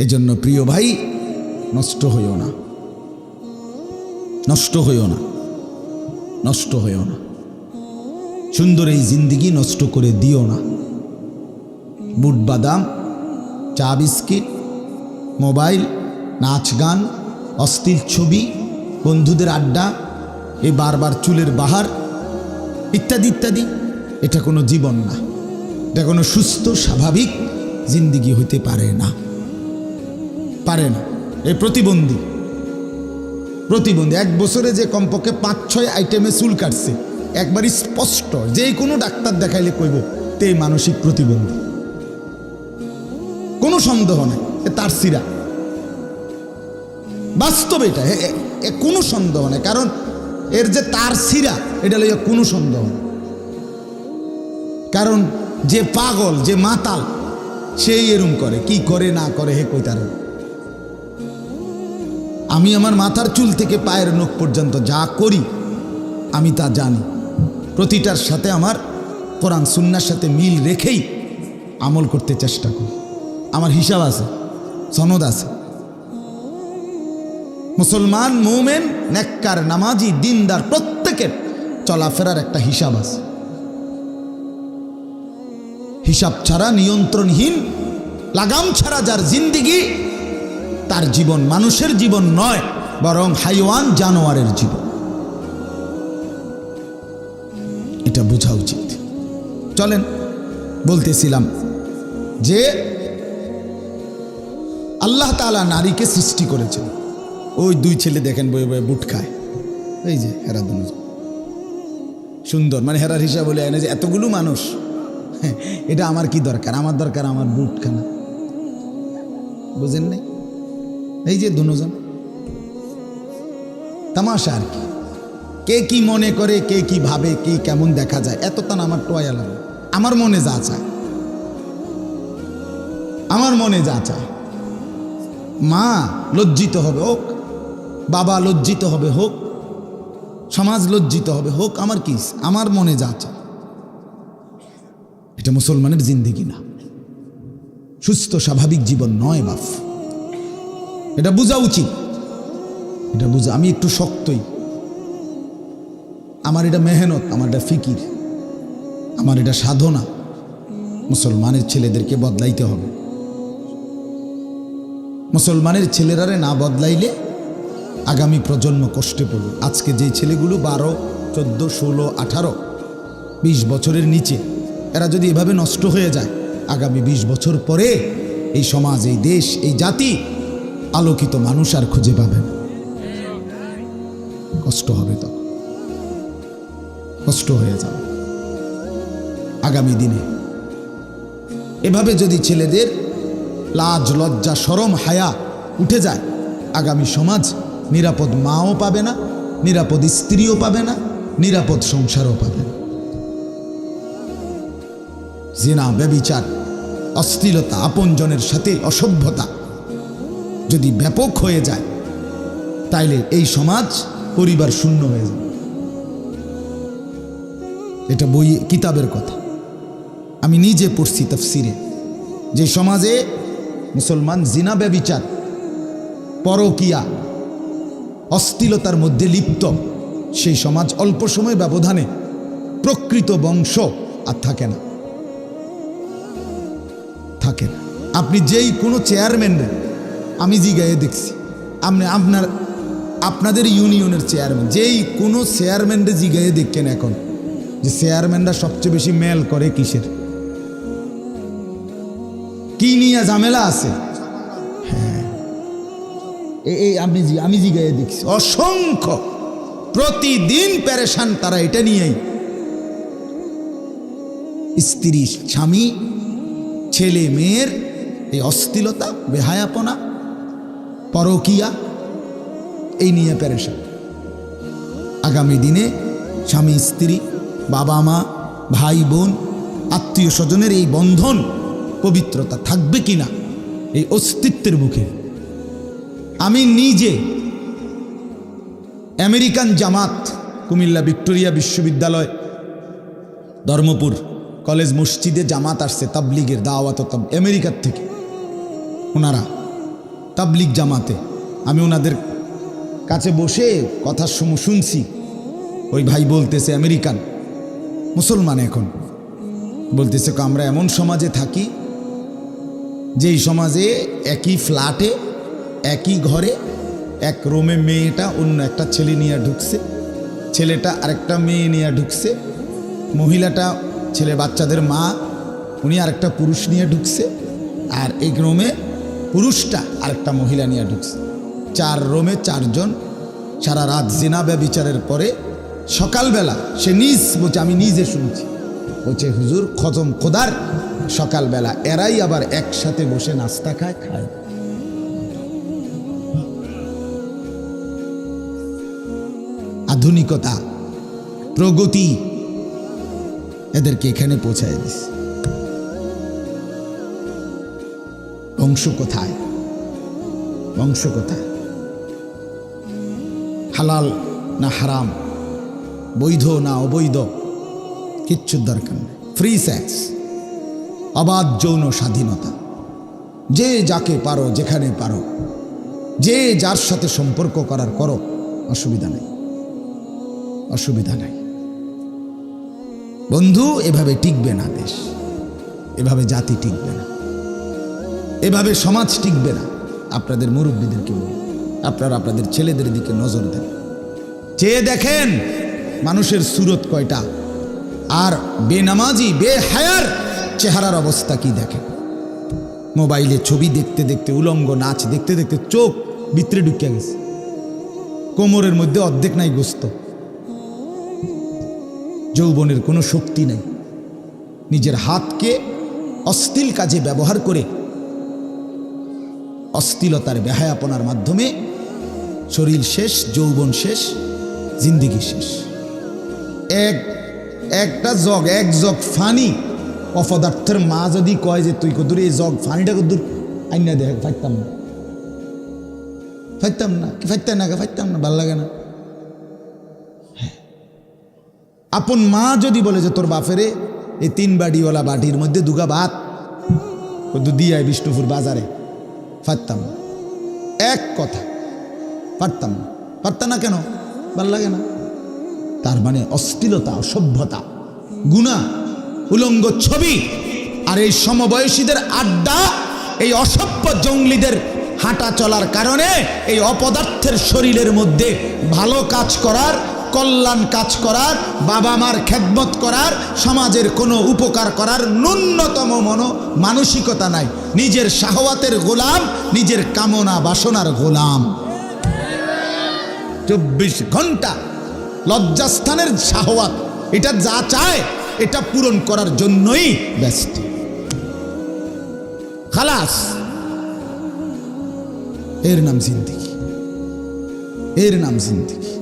এজন্য প্রিয় ভাই, নষ্ট হইও না। নষ্ট হইও না। নষ্ট হইও না। সুন্দর এই জিন্দিগি নষ্ট করে দিও না। বুট বাদাম, চা বিস্কিট, মোবাইল, নাচ গান অস্থির ছবি, বন্ধুদের আড্ডা, এই বারবার চুলের বাহার, ইত্যাদি ইত্যাদি। এটা কোনো জীবন না। এটা কোনো সুস্থ, স্বাভাবিক জিন্দিগি হতে পারে না। পারে না এ প্রতিবন্ধী। প্রতিবন্ধী, এক বছরে যে কমপক্ষে পাঁচ, ছয় আইটেমে চুল কাটছে। একবারই স্পষ্ট, যে কোনো ডাক্তার দেখাইলে কইব তে মানসিক প্রতিবন্ধী। কোনো সন্দেহ নাই তার সিরা বাস্তব এটা কোনো সন্দেহ নেই, কারণ এর যে তার সিরা এটা লইয়া কোনো সন্দেহ নেই। কারণ যে পাগল, যে মাতাল, সেই এরম করে, কি করে না করে, হে কই তার আমি আমার মাথার চুল থেকে পায়ের নখ পর্যন্ত যা করি, আমি তা জানি। প্রতিটার সাথে আমার কোরআন সুন্নার সাথে মিল রেখেই আমল করতে চেষ্টা করি। আমার হিসাব আছে, সনদ আছে। মুসলমান, মোমেন, নেককার, নামাজি, দিনদার, প্রত্যেকের চলাফেরার একটা হিসাব আছে। হিসাব ছাড়া, নিয়ন্ত্রণহীন, লাগাম ছাড়া যার জিন্দিগি তার জীবন মানুষের জীবন নয়, বরং হাইওয়ান জানোয়ারের জীবন। এটা বোঝা উচিত। চলেন, বলতেছিলাম যে আল্লাহ তালা নারীকে সৃষ্টি করেছেন। ওই দুই ছেলে দেখেন বয়ে বয়ে বুট খায়। এই যে হেরা সুন্দর মানে হেরার হিসাব বলে এনে যে এতগুলো মানুষ, এটা আমার কি দরকার? আমার দরকার আমার বুট খানা। বুঝেন নাই? এই যে দুজন। তামাশা আর কি। কে কি মনে করে, কে কি ভাবে, কে কেমন দেখা যায়, এত তান আমার টোয়া লাগে আমার মনে যা চায়। আমার মনে যা চায়। মা লজ্জিত হবে হোক, বাবা লজ্জিত হবে হোক, সমাজ লজ্জিত হবে হোক, আমার কি আমার মনে যা চায়। এটা মুসলমানের জিন্দিগি না। সুস্থ স্বাভাবিক জীবন নয় বাপ এটা বোঝা উচিত। এটা বুঝা, আমি একটু শক্তই। আমার এটা মেহনত, আমার এটা ফিকির। আমার এটা সাধনা। মুসলমানের ছেলেদেরকে বদলাইতে হবে। মুসলমানের ছেলেরারে না বদলাইলে আগামী প্রজন্ম কষ্টে পড়বে। আজকে যে ছেলেগুলো বারো, চোদ্দ, ষোলো, আঠারো, বিশ বছরের নিচে, এরা যদি এভাবে নষ্ট হয়ে যায়, আগামী বিশ বছর পরে এই সমাজ, এই দেশ, এই জাতি আলোকিত মানুষ আর খুঁজে পাবে না। কষ্ট হবে তখন। কষ্ট হয়ে যাবে। আগামী দিনে। এভাবে যদি ছেলেদের লাজ, লজ্জা, সরম, হায়া উঠে যায়, আগামী সমাজ নিরাপদ মাও পাবে না, নিরাপদ স্ত্রীও পাবে না, নিরাপদ সংসারও পাবে না। জেনা, ব্যবিচার, অশ্লীলতা, আপনজনের সাথে অসভ্যতা যদি ব্যাপক হয়ে যায়, তাইলে এই সমাজ পরিবার শূন্য হয়ে যাবে। এটা বই, কিতাবের কথা। আমি নিজে পড়ছি তফসিরে। যে সমাজে মুসলমান জিনা ব্যবিচার, পরকিয়া, অস্থিলতার মধ্যে লিপ্ত, সেই সমাজ অল্প সময় ব্যবধানে প্রকৃত বংশ আর থাকে না। থাকে না। আপনি যেই কোনো চেয়ারম্যান আমি জিগায়ে দেখছি। আপনি আপনার আপনাদের ইউনিয়নের চেয়ারম্যান, যেই কোনো চেয়ারম্যানরে জিগায়ে দেখছেন এখন, যে চেয়ারম্যানরা সবচেয়ে বেশি মেল করে কিসের? কি নিয়ে ঝামেলা আছে? হ্যাঁ। এই আমি জি- আমি জিগায়ে দেখছি। অসংখ্য। প্রতিদিন প্যারেশান তারা এটা নিয়েই। স্ত্রী, স্বামী, ছেলে, মেয়ের এই অস্থিলতা, বেহায়াপনা পরকিয়া, এই নিয়ে প্যারেশান আগামী দিনে স্বামী, স্ত্রী, বাবা মা, ভাই, বোন, আত্মীয় স্বজনের এই বন্ধন পবিত্রতা থাকবে কিনা এই অস্তিত্বের মুখে আমি নিজে আমেরিকান জামাত, কুমিল্লা ভিক্টোরিয়া বিশ্ববিদ্যালয়, ধর্মপুর কলেজ মসজিদে জামাত আসছে, তাবলিগের দাওয়াত আমেরিকার থেকে। ওনারা তাবলিক জামাতে। আমি ওনাদের কাছে বসে কথার সময় শুনছি। ওই ভাই বলতেছে আমেরিকান মুসলমান এখন। বলতেছে "কো, আমরা এমন সমাজে থাকি যেই সমাজে একই ফ্ল্যাটে একই ঘরে এক রোমে মেয়েটা অন্য একটা ছেলে নিয়ে ঢুকছে ছেলেটা আরেকটা মেয়ে নিয়ে ঢুকছে মহিলাটা ছেলে বাচ্চাদের মা উনি আরেকটা পুরুষ নিয়ে ঢুকছে আর এই রোমে পুরুষটা আরেকটা মহিলা নিয়ে ঢুকছে। চার রোমে চারজন, সারা রাত জিনা বিচারের পরে সকালবেলা সে নিজ বলছে, আমি নিজে শুনছি। বলছে, হুজুর, খতম খোদার। সকালবেলা এরাই আবার একসাথে বসে নাস্তা খায় খায়। আধুনিকতা, প্রগতি এদেরকে এখানে পৌঁছায় দিস বংশ কোথায়? বংশ কোথায়? হালাল না হারাম? বৈধ না অবৈধ? কিচ্ছু দরকার নেই। ফ্রি সেক্স অবাধ যৌন স্বাধীনতা। যে যাকে পারো, যেখানে পারো। যে যার সাথে সম্পর্ক করার করো, অসুবিধা নেই। অসুবিধা নাই। বন্ধু, এভাবে টিকবে না দেশ। এভাবে জাতি টিকবে না। এভাবে সমাজ টিকবে না। আপনাদের মুরব্বীদেরকে বলুন আপনারা আপনাদের ছেলেদের দিকে নজর দেন। চেয়ে দেখেন মানুষের সুরত কয়টা, আর বেনামাজি, বেহায়ার চেহারার অবস্থা কি দেখেন? মোবাইলে ছবি দেখতে দেখতে, উলঙ্গ নাচ দেখতে দেখতে চোখ ভিতরে ঢুকিয়া গেছে। কোমরের মধ্যে অর্ধেক নাই গোস্ত। যৌবনের কোনো শক্তি নাই। নিজের হাতকে অস্থিল কাজে ব্যবহার করে অস্থিলতার বেহায়াপনার মাধ্যমে শরীর শেষ, যৌবন শেষ, জিন্দিগি শেষ। এক, একটা জগ, এক জগ ফানি অপদার্থের মা যদি কয় যে তুই কদূর এই জগ ফানিটা কদূর, আইনা দেখ, ফাইতাম না। ফাইতাম না, কি ফাইতাম না ফাইতাম না, ভালো লাগে না। আপন মা যদি বলে যে তোর বাপেরে এই তিন বাড়িওয়ালা বাটির মধ্যে দুগা ভাত দিয়ে বিষ্ণুপুর বাজারে। পারতাম এক কথা পারতাম না পারতাম না কেন? ভালো লাগে না। তার মানে অশ্লীলতা, অসভ্যতা, গুণা, উলঙ্গ ছবি আর এই সমবয়সীদের আড্ডা, এই অসভ্য জঙ্গলিদের হাঁটা চলার কারণে এই অপদার্থের শরীরের মধ্যে ভালো কাজ করার কল্যাণ কাজ করার বাবা মার খেদমত করার, সমাজের কোনো উপকার করার ন্যূনতম মনো মানসিকতা নাই। নিজের শাহওয়াতের গোলাম, নিজের কামনা বাসনার গোলাম। চব্বিশ ঘণ্টা লজ্জাস্থানের শাহওয়াত, এটা যা চায়, এটা পূরণ করার জন্যই ব্যস্ত। খালাস, এর নাম জিন্দিগি। এর নাম জিন্দিগি।